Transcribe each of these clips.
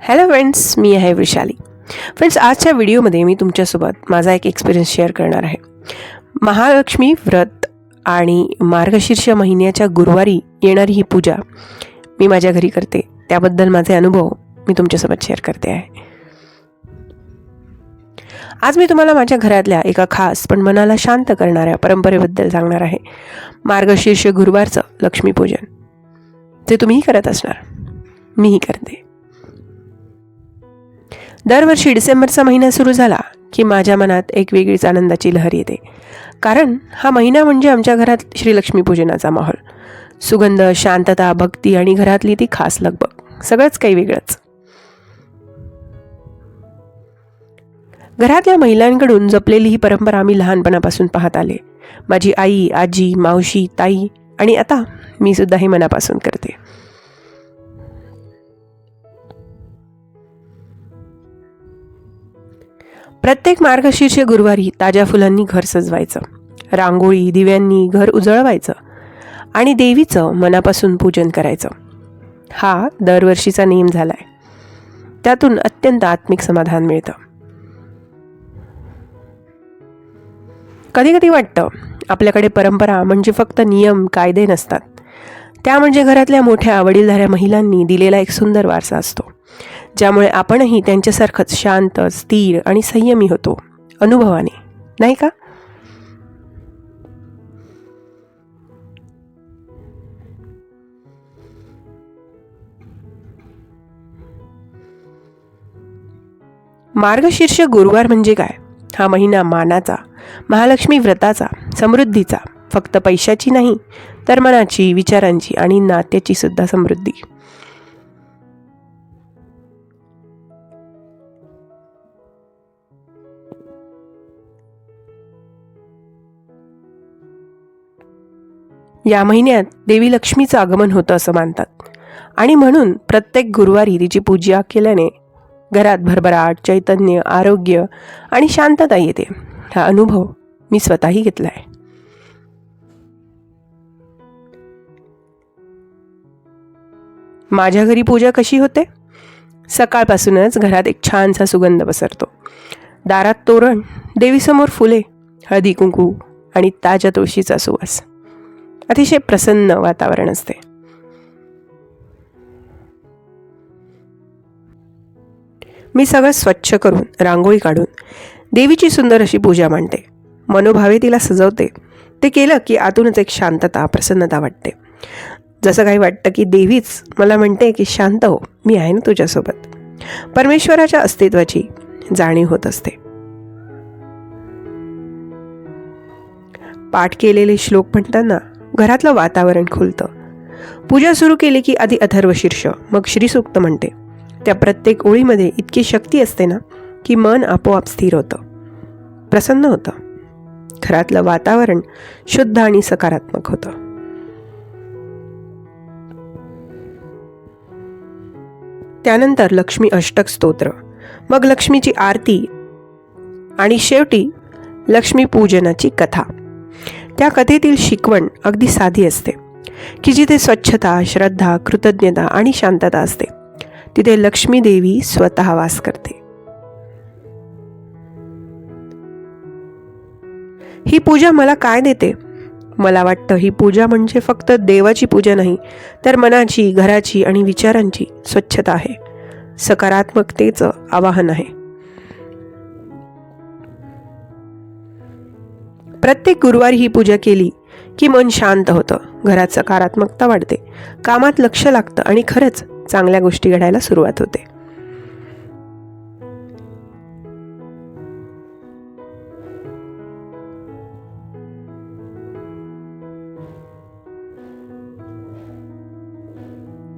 Hello friends मी आहे Vrushali. Friends आजच्या व्हिडिओमध्ये मी तुमच्यासोबत माझा एक एक्सपिरियन्स शेअर करणार आहे. महालक्ष्मी व्रत आणि मार्गशीर्ष महिन्याच्या गुरुवारी येणारी ही पूजा मी माझ्या घरी करते. त्याबद्दल माझे अनुभव मी तुमच्यासोबत शेअर करते आहे. आज मी तुम्हाला माझ्या घरातल्या एका खास पण मनाला शांत करणाऱ्या परंपरेबद्दल सांगणार आहे. मार्गशीर्ष गुरुवारचं लक्ष्मीपूजन ते तुम्हीही करत असणार मीही करते. दरवर्षी डिसेंबरचा महिना सुरू झाला की माझ्या मनात एक वेगळीच आनंदाची लहर येते. कारण हा महिना म्हणजे आमच्या घरात श्रीलक्ष्मीपूजनाचा माहोल. सुगंध शांतता भक्ती आणि घरातली ती खास लगबग. सगळंच काही वेगळंच. घरातल्या महिलांकडून जपलेली ही परंपरा आम्ही लहानपणापासून पाहत आले. माझी आई आजी मावशी ताई आणि आता मी सुद्धा हे मनापासून करते. प्रत्येक मार्गशीर्ष गुरुवारी ताज्या फुलांनी घर सजवायचं. रांगोळी दिव्यांनी घर उजळवायचं आणि देवीचं मनापासून पूजन करायचं. हा दरवर्षीचा नियम झालाय. त्यातून अत्यंत आत्मिक समाधान मिळतं. कधी कधी वाटतं आपल्याकडे परंपरा म्हणजे फक्त नियम कायदे नसतात. त्या म्हणजे घरातल्या मोठ्या वडीलधाऱ्या महिलांनी दिलेला एक सुंदर वारसा असतो. ज्यामुळे आपणही त्यांच्यासारखंच शांत स्थिर आणि संयमी होतो. अनुभवाने. नाही का? मार्गशीर्ष गुरुवार म्हणजे काय? हा महिना मानाचा महालक्ष्मी व्रताचा समृद्धीचा फक्त पैशाची नाही तर मनाची विचारांची आणि नात्याची सुद्धा समृद्धी. या महिन्यात देवी लक्ष्मीचं आगमन होतं असं मानतात. आणि म्हणून प्रत्येक गुरुवारी तिची पूजा केल्याने घरात भरभराट चैतन्य आरोग्य आणि शांतता येते. हा अनुभव मी स्वतःही घेतला आहे माझ्या घरी पूजा कशी होते? सकाळपासूनच घरात एक छानसा सुगंध पसरतो. दारात तोरण देवीसमोर फुले हळदी कुंकू आणि ताज्या तुळशीचा सुवास. अतिशय प्रसन्न वातावरण असते. मी सगळं स्वच्छ करून रांगोळी काढून देवीची सुंदर अशी पूजा मांडते. मनोभावे तिला सजवते. ते केलं की आतूनच एक शांतता प्रसन्नता वाटते. जसं काही वाटतं की देवीच मला म्हणते की शांत हो मी आहे ना तुझ्यासोबत. परमेश्वराच्या अस्तित्वाची जाणीव होत असते. पाठ केलेले श्लोक म्हणताना घरातलं वातावरण खुलतं. पूजा सुरू केली की आधी अथर्व शीर्ष मग श्रीसूक्त म्हणते. त्या प्रत्येक ओळीमध्ये इतकी शक्ती असते ना की मन आपोआप स्थिर होतं. प्रसन्न होतं. घरातलं वातावरण शुद्ध आणि सकारात्मक होतं. त्यानंतर लक्ष्मी अष्टक स्तोत्र मग लक्ष्मीची आरती आणि शेवटी लक्ष्मी पूजनाची कथा. त्या कथेतील शिकवण अगदी साधी असते की जिथे स्वच्छता श्रद्धा कृतज्ञता आणि शांतता असते तिथे लक्ष्मी देवी स्वतः वास करते. ही पूजा मला काय देते? मला वाटतं ही पूजा म्हणजे फक्त देवाची पूजा नाही तर मनाची घराची आणि विचारांची स्वच्छता आहे. सकारात्मकतेचं आवाहन आहे. प्रत्येक गुरुवारी ही पूजा केली की मन शांत होतं. घरात सकारात्मकता वाढते. कामात लक्ष लागतं आणि खरंच चांगल्या गोष्टी घडायला सुरुवात होते.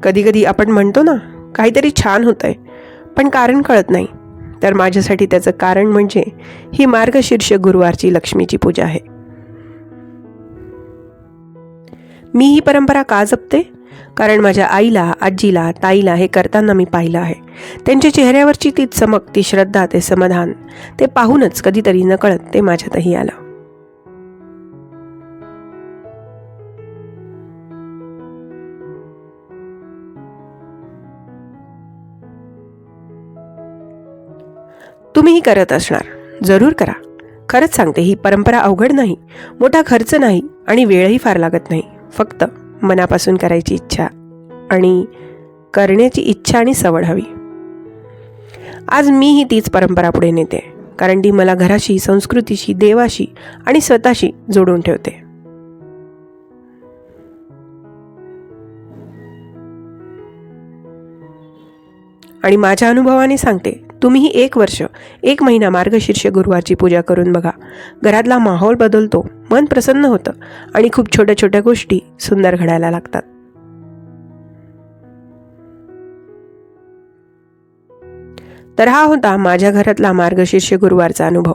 कधी कधी आपण म्हणतो ना काहीतरी छान होतंय पण कारण कळत नाही. तर माझ्यासाठी त्याचं कारण म्हणजे ही मार्गशीर्ष गुरुवारची लक्ष्मीची पूजा आहे. मी ही परंपरा का जपते? कारण माझ्या आईला आजीला ताईला हे करताना मी पाहिलं आहे. त्यांच्या चेहऱ्यावरची ती चमक ती श्रद्धा ते समाधान ते पाहूनच कधीतरी नकळत ते माझ्यातही आलं. तुम्हीही करत असणार. जरूर करा. खरंच सांगते ही परंपरा अवघड नाही मोठा खर्च नाही आणि वेळही फार लागत नाही. फक्त मनापासून करायची इच्छा आणि करण्याची इच्छा आणि सवड हवी. आज मीही तीच परंपरा पुढे नेते कारण ती मला घराशी संस्कृतीशी देवाशी आणि स्वतःशी जोडून ठेवते. आणि माझ्या अनुभवाने सांगते तुम्हीही एक वर्ष एक महिना मार्गशीर्ष गुरुवारची पूजा करून बघा. घरातला माहोल बदलतो मन प्रसन्न होतं आणि खूप छोट्या छोट्या गोष्टी सुंदर घडायला लागतात. तर हा होता माझ्या घरातला मार्गशीर्ष गुरुवारचा अनुभव.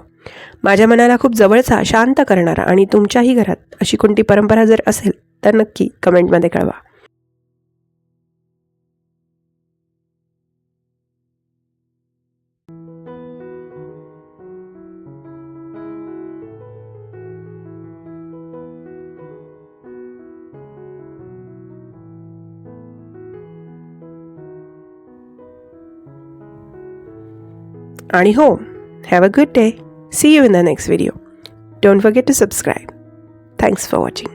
माझ्या मनाला खूप जवळचा शांत करणारा आणि तुमच्याही घरात अशी कोणती परंपरा जर असेल तर नक्की कमेंटमध्ये कळवा. आणि हो have a good day see you in the next video don't forget to subscribe thanks for watching